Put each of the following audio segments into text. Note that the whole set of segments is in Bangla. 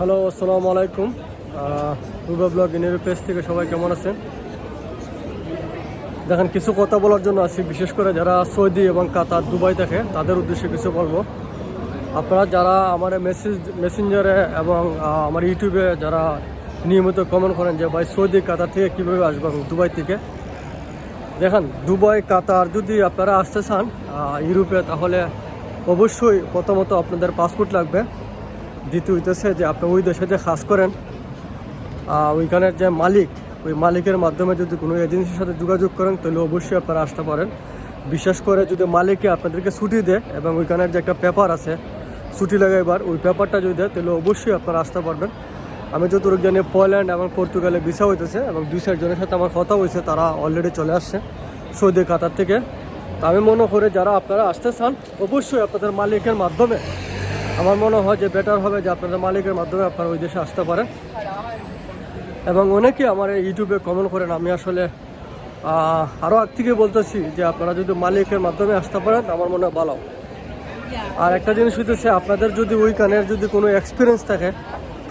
হ্যালো, আসসালামু আলাইকুম। পূর্ব ব্লগ ইনের পেজ থেকে সবাই কেমন আছেন? দেখেন, কিছু কথা বলার জন্য আছি বিশেষ করে যারা সৌদি এবং কাতার, দুবাই থাকে, তাদের উদ্দেশ্যে কিছু বলব। আপনারা যারা আমার মেসেজ মেসেঞ্জারে এবং আমার ইউটিউবে যারা নিয়মিত কমেন্ট করেন যে, ভাই, সৌদি, কাতার থেকে কীভাবে আসব দুবাই থেকে? দেখেন, দুবাই, কাতার যদি আপনারা আসতে চান ইউরোপে, তাহলে অবশ্যই প্রথমত আপনাদের পাসপোর্ট লাগবে। দ্বিতীয় হইতেছে যে আপনি ওই দেশে যে কাজ করেন ওইখানের যে মালিক, ওই মালিকের মাধ্যমে যদি কোনো এজেন্সির সাথে যোগাযোগ করেন, তাহলে অবশ্যই আপনারা আসতে পারেন। বিশেষ করে যদি মালিকে আপনাদেরকে ছুটি দেয় এবং ওইখানের যে একটা পেপার আছে, ছুটি লাগাইবার, ওই পেপারটা যদি দেয়, তাহলে অবশ্যই আপনারা আসতে পারবেন। আমি যতটুকু জানি পোল্যান্ড এবং পর্তুগালে ভিসা হইতেছে এবং দুই চারজনের সাথে আমার কথা হয়েছে তারা অলরেডি চলে আসছে সৌদি কাতার থেকে আমি মনে করি, যারা আপনারা আসতে চান, অবশ্যই আপনাদের মালিকের মাধ্যমে আমার মনে হয় যে বেটার হবে যে আপনাদের মালিকের মাধ্যমে আপনারা ওই দেশে আসতে পারেন। এবং অনেকে আমার ইউটিউবে কমেন্ট করেন, আমি আসলে আরও আগ থেকে বলতেছি যে আপনারা যদি মালিকের মাধ্যমে আসতে পারেন, আমার মনে হয় ভালো। আর একটা জিনিস হইতেছে, আপনাদের যদি ওইখানের যদি কোনো এক্সপিরিয়েন্স থাকে,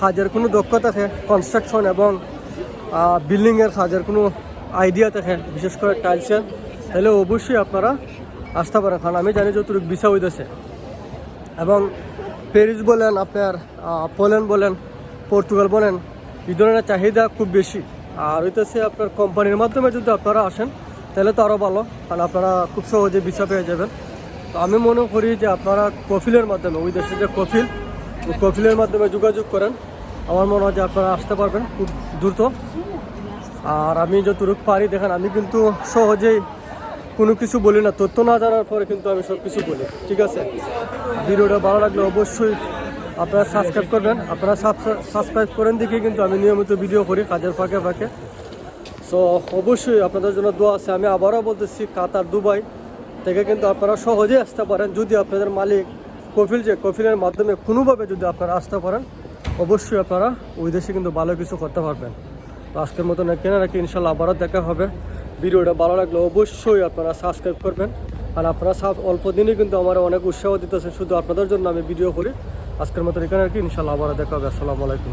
কাজের কোনো দক্ষতা থাকে কনস্ট্রাকশন এবং বিল্ডিংয়ের কাজের কোনো আইডিয়া থাকে, বিশেষ করে টাইলসের তাহলে অবশ্যই আপনারা আসতে পারেন। কারণ আমি জানি যতটুকু বিষা হইতেছে। এবং প্যারিস বলেন, আপনার পোল্যান্ড বলেন, পর্তুগাল বলেন, এই ধরনের চাহিদা খুব বেশি। আর হইতেছে আপনার কোম্পানির মাধ্যমে যদি আপনারা আসেন, তাহলে তো আরও ভালো, কারণ আপনারা খুব সহজে ভিসা পেয়ে যাবেন। তো আমি মনে করি যে আপনারা কফিলের মাধ্যমে, ওই দেশে যে কফিল, ওই কফিলের মাধ্যমে যোগাযোগ করেন। আমার মনে হয় যে আপনারা আসতে পারবেন খুব দ্রুত। আর আমি যতটুকু পারি, দেখেন, আমি কিন্তু সহজেই কোনো কিছু বলি না, তথ্য না জানার পরে কিন্তু আমি সব কিছু বলি, ঠিক আছে? ভিডিওটা ভালো লাগলে অবশ্যই আপনারা সাবস্ক্রাইব করবেন, আপনারা সাবস্ক্রাইব করেন দেখে কিন্তু আমি নিয়মিত ভিডিও করি, কাজের ফাঁকে ফাঁকে। সো অবশ্যই আপনাদের জন্য দোয়া আছে, আমি আবারও বলতেছি, কাতার, দুবাই থেকে কিন্তু আপনারা সহজেই আসতে পারেন, যদি আপনাদের মালিক কফিল যে কফিলের মাধ্যমে কোনোভাবে যদি আপনারা আসতে পারেন, অবশ্যই আপনারা ওই দেশে কিন্তু ভালো কিছু করতে পারবেন। তো আজকের মতন কেনা রাখি, ইনশাল্লাহ আবারও দেখা হবে। ভিডিওটা ভালো লাগলে অবশ্যই আপনারা সাবস্ক্রাইব করবেন। আর আপনারা সাব অল্প দিনই কিন্তু আমার অনেক উৎসাহ দিতেছেন শুধু আপনাদের জন্য আমি ভিডিও করি। আজকের মতো এখানে আর কি ইনশাল্লাহ আবার দেখা হবে। আসসালামু আলাইকুম।